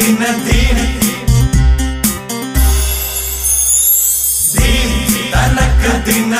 din din din tanak din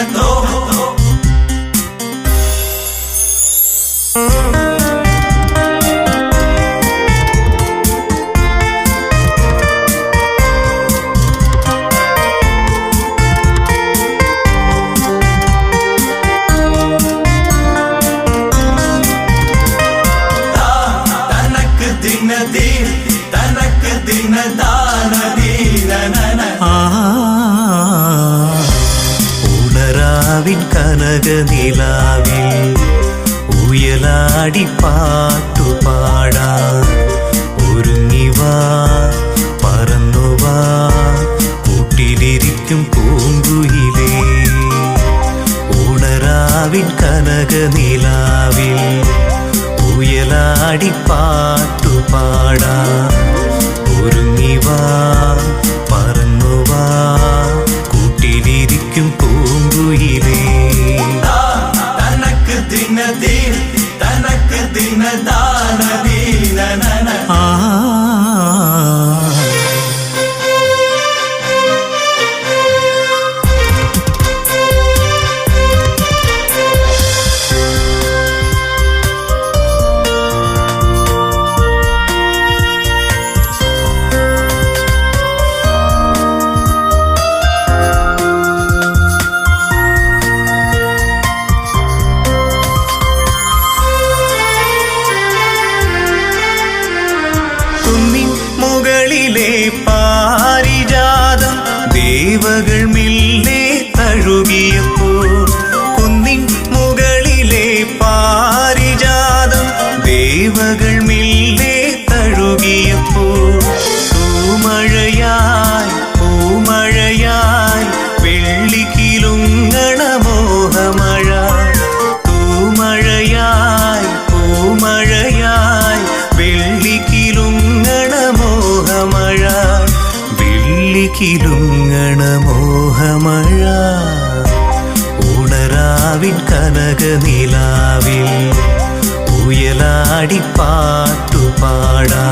ആടിപ്പാട്ടു പാടാ.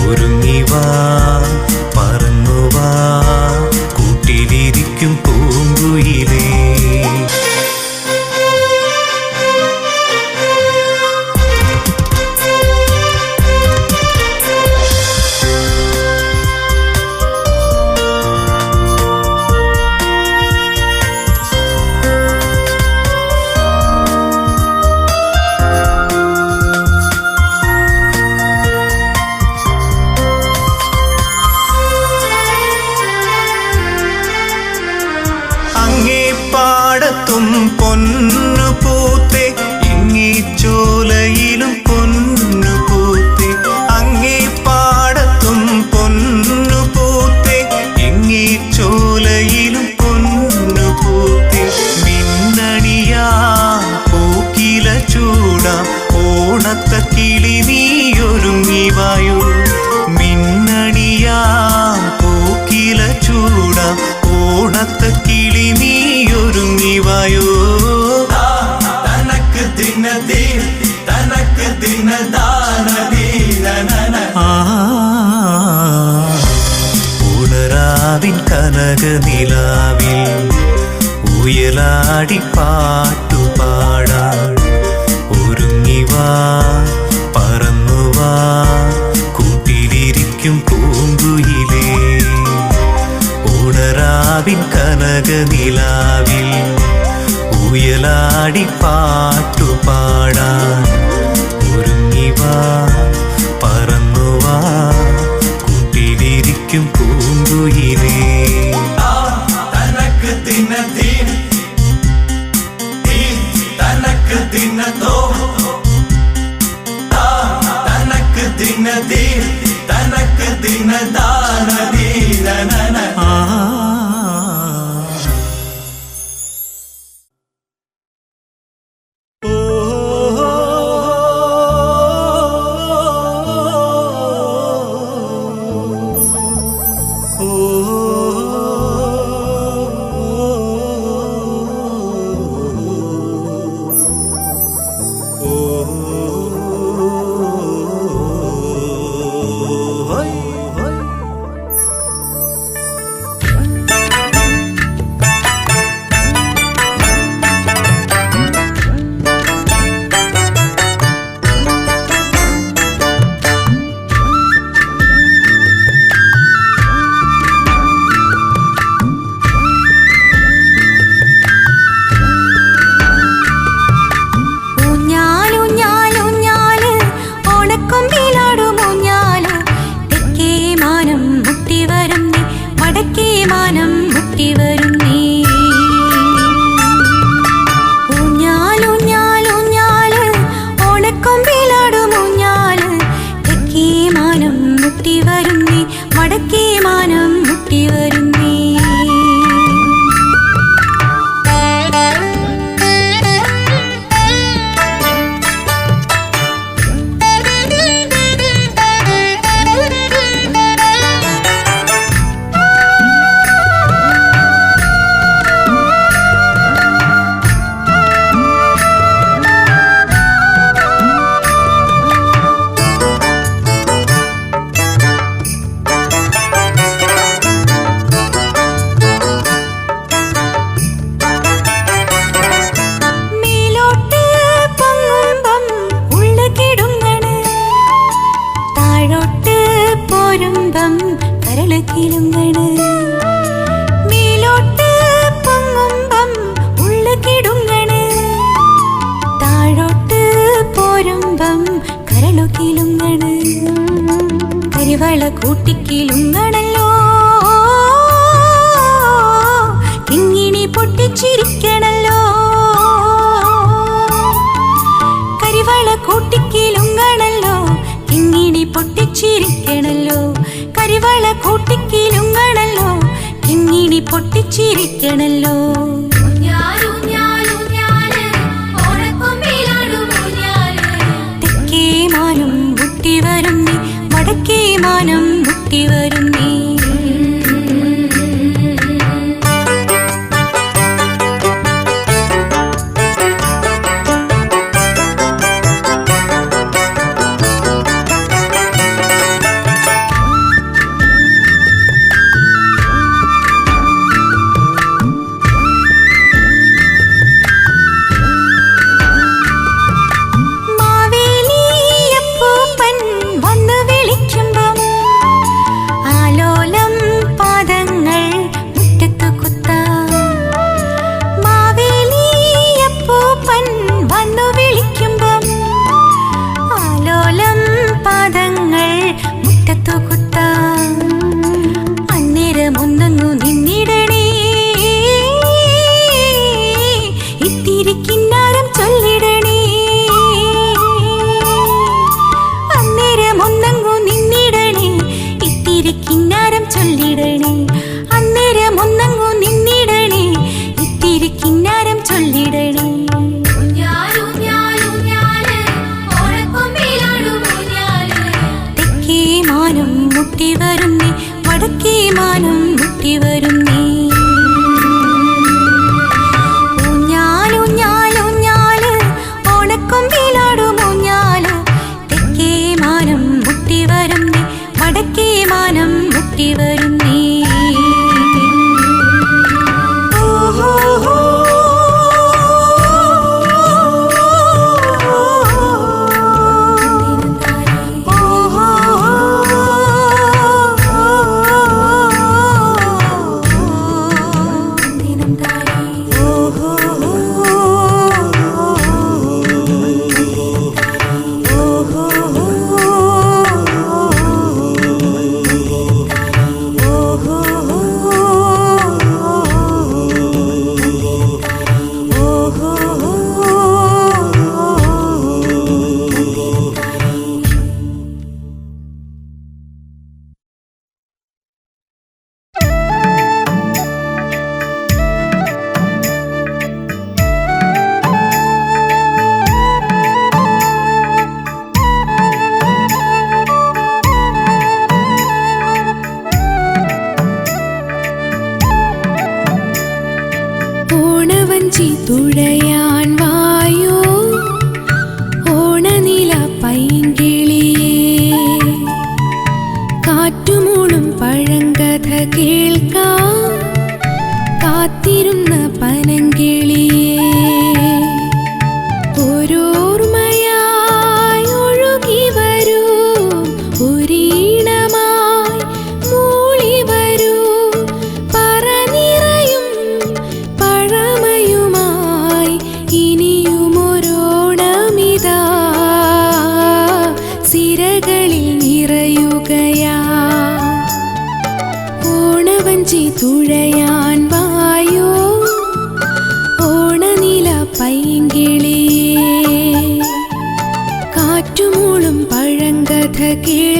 ഒരുങ്ങിവാ പറന്നുവാ നിലാവിൻ കനകനിലാവിൽ ഉയലാടി പാട്ടു പാടാൻ ഒരുങ്ങിവാ പറന്നുവാ കൂട്ടിലിരിക്കും പൂങ്കുയിലേ தினதோ தனக்கு தினதீர் தனக்கு தினதான தீரன കണക്കിലുങ്ങണ് മേലോട്ട് പൊങ്ങുമ്പം ഉള്ള താഴോട്ട് പോരുമ്പം കരളൊക്കിലുങ്ങണ് കരിവള കൂട്ടിക്കിലുങ്ങണല്ലോ കിങ്ങിണി പൊട്ടിച്ചിരി ചിരിക്കണല്ലോ. காஞ்சி துழையான் கீழ்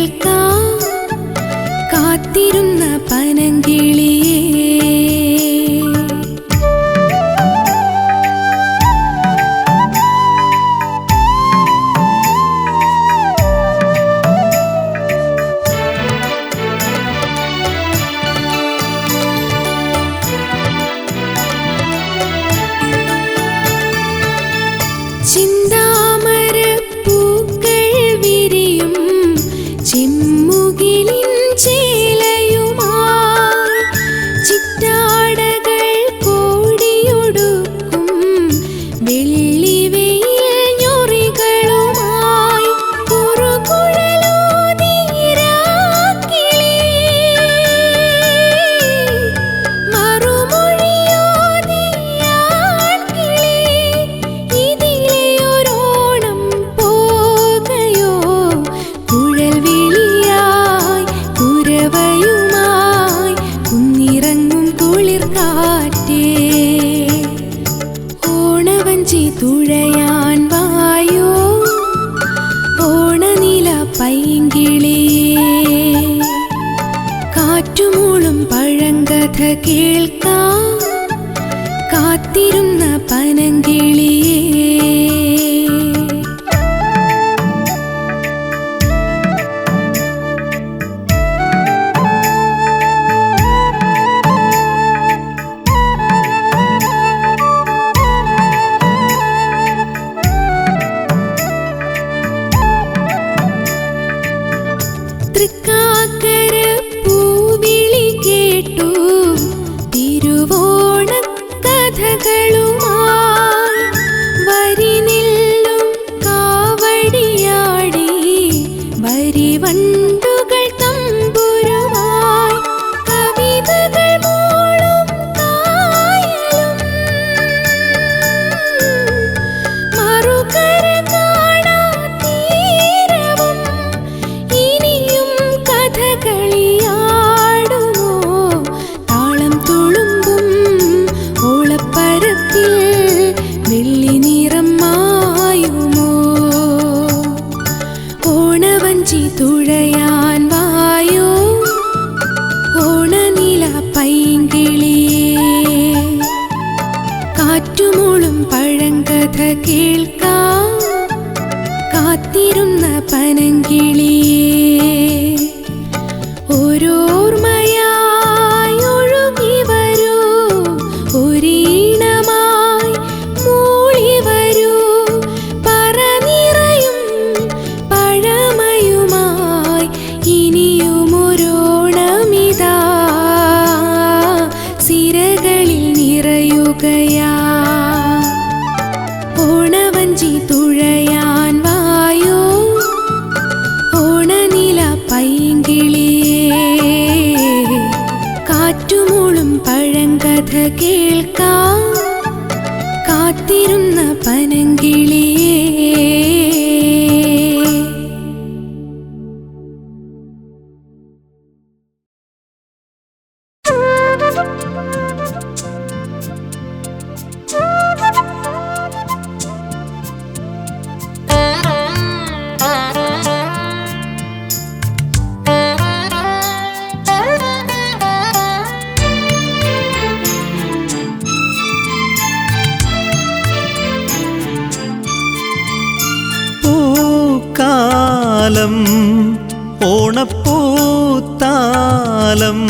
ഓണപ്പൂത്താലം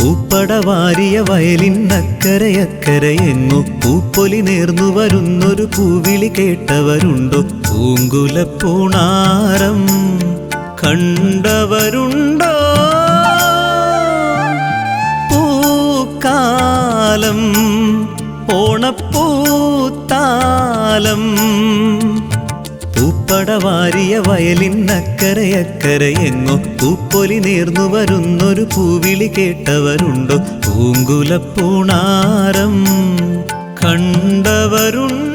പൂപ്പടവാരിയ വയലിനക്കരയക്കരയെങ്ങു പൂപ്പൊലി നേർന്നു വരുന്നൊരു പൂവിളി കേട്ടവരുണ്ടോ? പൂങ്കുലപ്പൂണാരം കണ്ടവരുണ്ടോ? പൂക്കാലം ഓണപ്പൂത്താലം. പൂപ്പടവാരിയ വയലിനക്കരയക്കരയെങ്ങോ പൂപ്പൊലി നേർന്നു വരുന്നൊരു പൂവിളി കേട്ടവരുണ്ടോ? പൂങ്കുലപ്പൂണാരം കണ്ടവരുണ്ടോ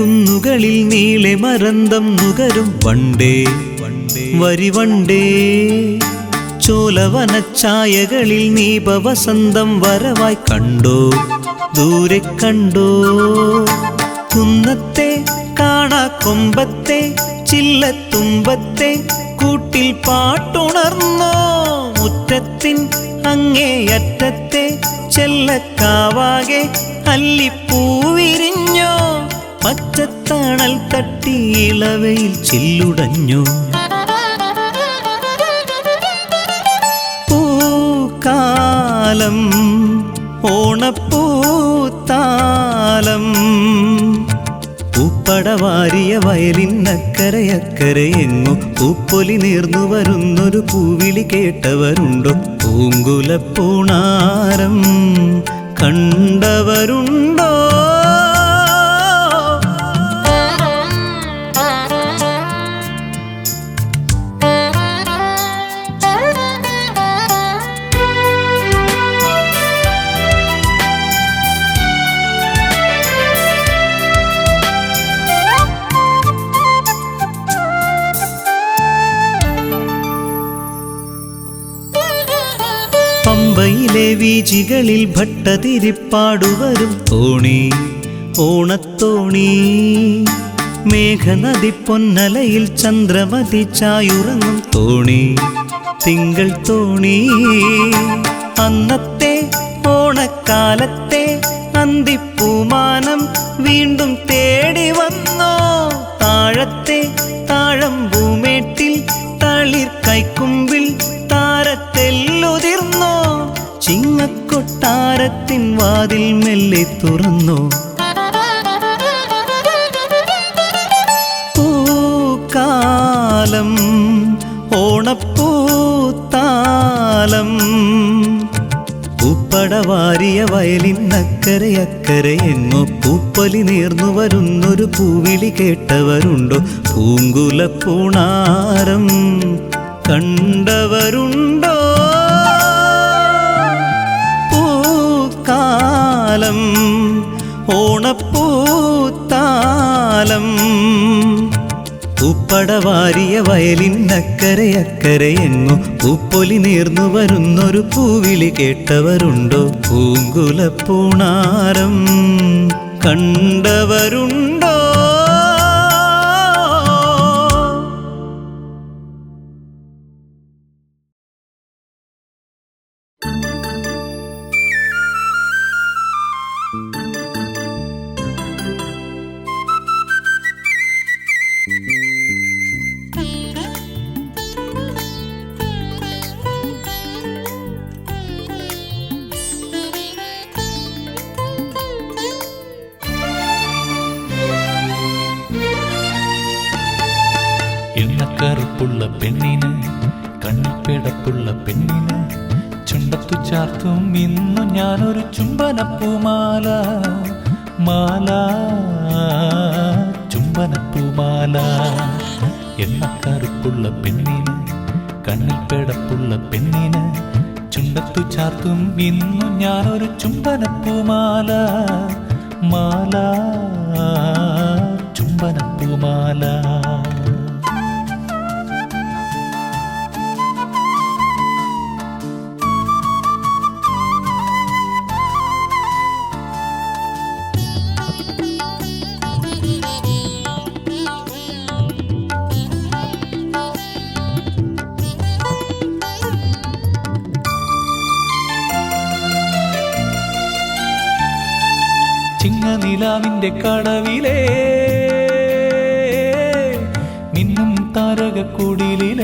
നീലഗിരിക്കുന്നുകളിൽ നീളെ മരന്തം നുകരും വണ്ടേ വരിവണ്ടേ ചോലവനച്ചായകളിൽ നീപവസന്തം വരവായി കണ്ടോ ദൂരെ കണ്ടോ. കുന്നത്തെ കാണാ കൊമ്പത്തെ ചില്ലത്തുമ്പത്തെ കൂട്ടിൽ പാട്ടുണർന്നോ. മുറ്റത്തിൻ അങ്ങേയറ്റത്തെ ചെല്ലക്കാവാകെ അല്ലിപ്പൂവിരിഞ്ഞോ പച്ചത്തണൽ തട്ടി ഇളവയിൽ ചില്ലുടഞ്ഞു. പൂക്കാലം ഓണപ്പൂത്താലം. പൂപ്പടവാരിയ വയലിനക്കരയക്കരയെങ്ങു പൂപ്പൊലി നേർന്നു വരുന്നൊരു പൂവിളി കേട്ടവരുണ്ടോ? പൂങ്കുലപ്പൂണാരം കണ്ടവരുണ്ടോ? പമ്പയിലെ വീജികളിൽ ഭട്ടതിരിപ്പാടുവരും തോണി ഓണത്തോണി. മേഘനദി പൊന്നലയിൽ ചന്ദ്രമതി ചായുറങ്ങും തോണി തിങ്കൾ തോണി. അന്നത്തെ ഓണക്കാലത്തെ അന്തിപ്പൂമാനം വീണ്ടും തേടി വന്നോ? താഴത്തെ താഴം ഭൂമേട്ടിൽ തളിർ കൈക്കുമ്പിൽ ചിങ്ങക്കൊട്ടാരത്തിൻ വാതിൽ മെല്ലെ തുറന്നു. പൂക്കാലം ഓണപ്പൂത്താലം. പൂപ്പടവാരിയ വയലിനക്കരെ അക്കരെ എങ്ങോ പൂപ്പലി നേർന്നു വരുന്നൊരു പൂവിളി കേട്ടവരുണ്ടോ? പൂങ്കുല പൂണാരം കണ്ടവരുണ്ടോ? പൂക്കാലം ഓണപ്പൂത്താലം. പൂപ്പടവാരിയ വയലിനക്കരെ അക്കരെ എങ്ങോ ഉപ്പൊലി നേർന്നു വരുന്നൊരു പൂവിളി കേട്ടവരുണ്ടോ? പൂങ്കുലപ്പൂണാരം കണ്ടവരുണ്ടോ ചാർത്തും ഇന്നു ഞാനൊരു ചുംബനപ്പൂമാല. മാല. ചുംബനപ്പൂമാല. എണ്ണക്കറുപ്പുള്ള പെണ്ണിന് കണ്ണിൽ പെടപ്പുള്ള പെണ്ണിന് ചുണ്ടത്തു ചാർത്തും. ഇന്നു ഞാനൊരു ചുംബനപ്പൂമാല. മാല. ചുംബനപ്പൂമാല. ചിങ്ങനിലാവിന്റെ കടവിലെ. നിന്നും താരകക്കുടിലിൽ.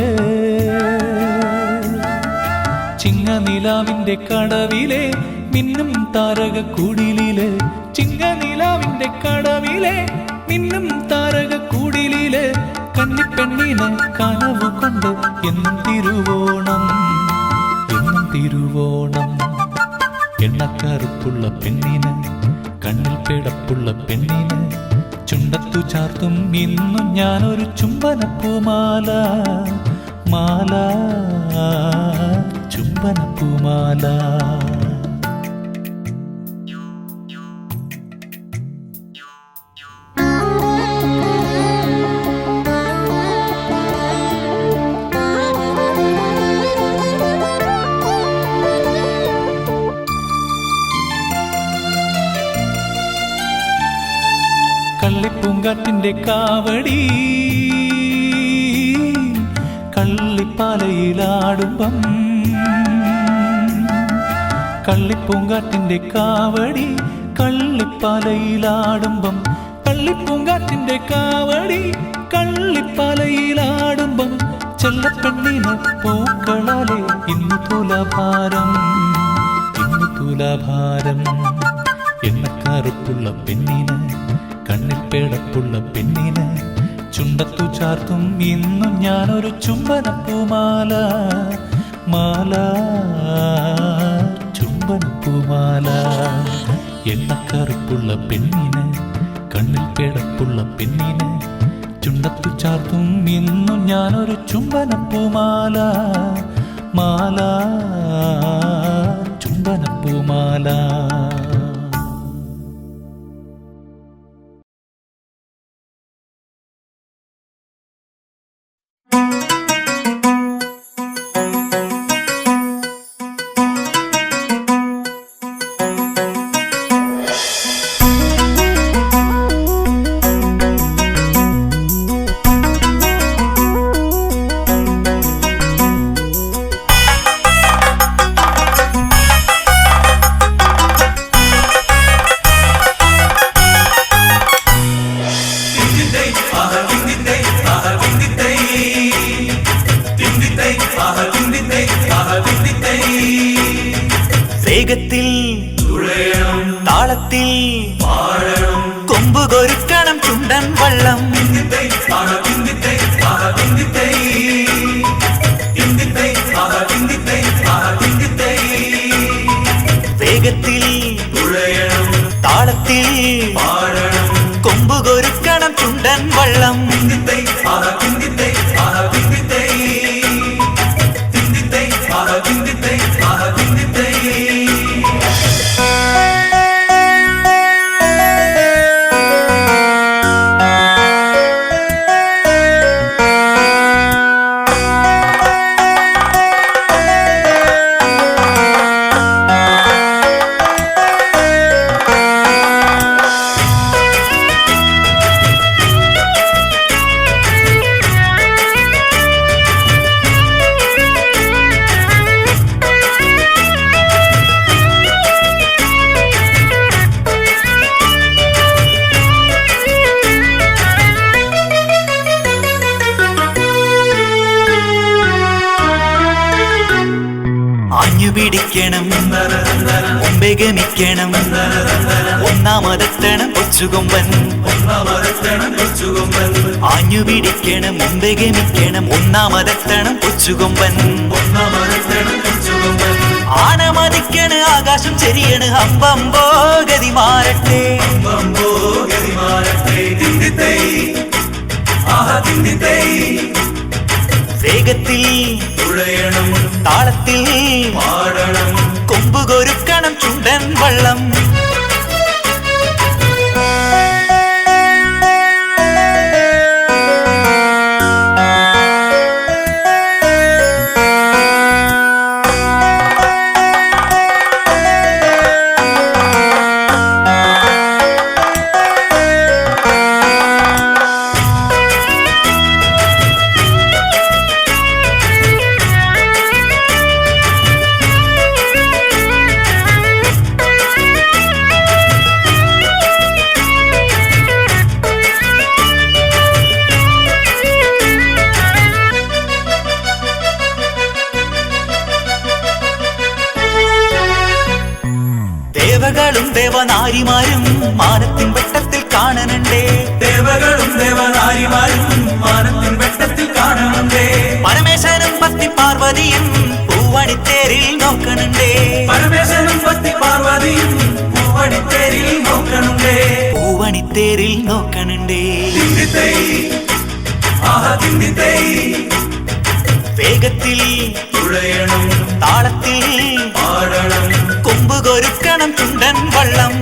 ചിങ്ങനിലാവിന്റെ കടവിലെ. മിന്നും താരകക്കുടിലിൽ. ചിങ്ങനിലാവിന്റെ കടവിലെ. മിന്നും താരകക്കുടിലിൽ. കന്നിപ്പെണ്ണിന് കനവ് കൊണ്ട് എന്നും തിരുവോണം എന്നും തിരുവോണം. എണ്ണക്കറുപ്പുള്ള പെണ്ണിന് കണ്ണിൽ പിടപ്പുള്ള പെണ്ണിന് ചുണ്ടത്തു ചാർത്തും ഇന്നും ഞാനൊരു ചുംബനപ്പൂമാല. മാല ചുംബനപ്പൂമാല. കള്ളിപ്പൂങ്കാറ്റിന്റെ കാവടി കള്ളിപ്പാലയിലാടുമ്പം കള്ളിപ്പൂങ്കാറ്റിന്റെ കാവടി കള്ളിപ്പാലയിലാടുമ്പം കള്ളിപ്പൂങ്കാറ്റിന്റെ കാവടി കള്ളിപ്പാലയിലാടുമ്പം ചെല്ലപ്പെണ്ണിന് പൂക്കളാലെ ഇന്ന് തുലഭാരം ഇന്ന് തുലഭാരം. എണ്ണക്കറുപ്പുള്ള പെണ്ണിന് കണ്ണിൽ പേടപ്പുള്ള പെണ്ണിന് ചുണ്ടത്തു ചാർത്തും ഇന്നും ഞാനൊരു ചുംബനപ്പൂമാല മാല. ചുംബനപ്പൂമാല എണ്ണക്കറുപ്പുള്ള പെണ്ണിന് കണ്ണിൽ പേടപ്പുള്ള പെണ്ണിന് ചുണ്ടത്തു ചാർത്തും ഇന്നും ഞാനൊരു ചുംബനപ്പൂമാല മാല. ചുംബനപ്പൂമാല വേഗത്തിൽ പിടിക്കണം മുമ്പേ ഗമിക്കണം ഒന്നാമതെത്തണം കൊച്ചുകൊമ്പൻ. ആഞ്ഞു പിടിക്കണം മുമ്പേ ഗമിക്കണം ഒന്നാമതെത്തണം കൊച്ചുകൊമ്പൻ. ആനമതിക്കണ് ആകാശം ചെരിയണ്. ഹമ്പമ്പോ ഗതി മാറട്ടെ. ഗതി മാറട്ടെ. തിന്തിത്തൈ. ആഹ തിന്തിത്തൈ. വേഗത്തിൽ തുഴയണം താളത്തിൽ പാടണം കൊമ്പ് കൊരുക്കണം ചുണ്ടൻ വള്ളം. നോക്കണണ്ടേ പരമേശ്വരനും പത്തി പാർവതിയും പൂവടിത്തേരിൽ നോക്കണണ്ടേ പൂവണിത്തേരിൽ നോക്കണണ്ടേ തിന്തിത്തൈ ആഹ തിന്തിത്തൈ വേഗത്തിൽ തുഴയണം താളത്തിൽ പാടണം കൊമ്പ് കൊരുക്കണം ചുണ്ടൻ വള്ളം